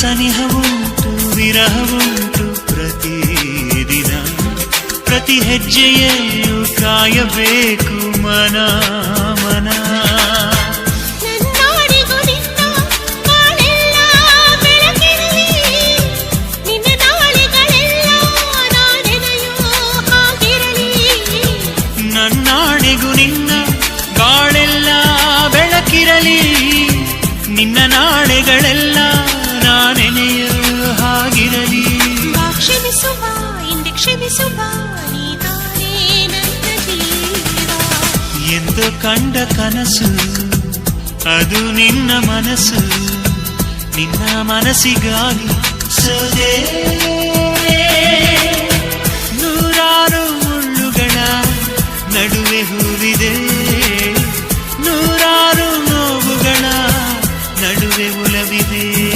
ಸನಿಹವುಂಟು ವಿರಹವುಂಟು ಪ್ರತಿದಿನ ಪ್ರತಿ ಹೆಜ್ಜೆಯಲ್ಲೂ ಕಾಯಬೇಕು ಮನ ಮನ. ನನ್ನಾಡಿಗೂ ನಿನ್ನ ಬಾಳೆಲ್ಲ ಬೆಳಕಿರಲಿ. ನಿನ್ನ ನಾಳೆಗಳೆಲ್ಲ ಎಂದು ಕಂಡ ಕನಸು, ಅದು ನಿನ್ನ ಮನಸ್ಸು ನಿನ್ನ ಮನಸ್ಸಿಗಾಗಿ ಸದೇ ನೂರಾರು ಮುಳ್ಳುಗಳ ನಡುವೆ ಹೂವಿದೆ. ನೂರಾರು ನೋವುಗಳ ನಡುವೆ ಉಲವಿದೆ.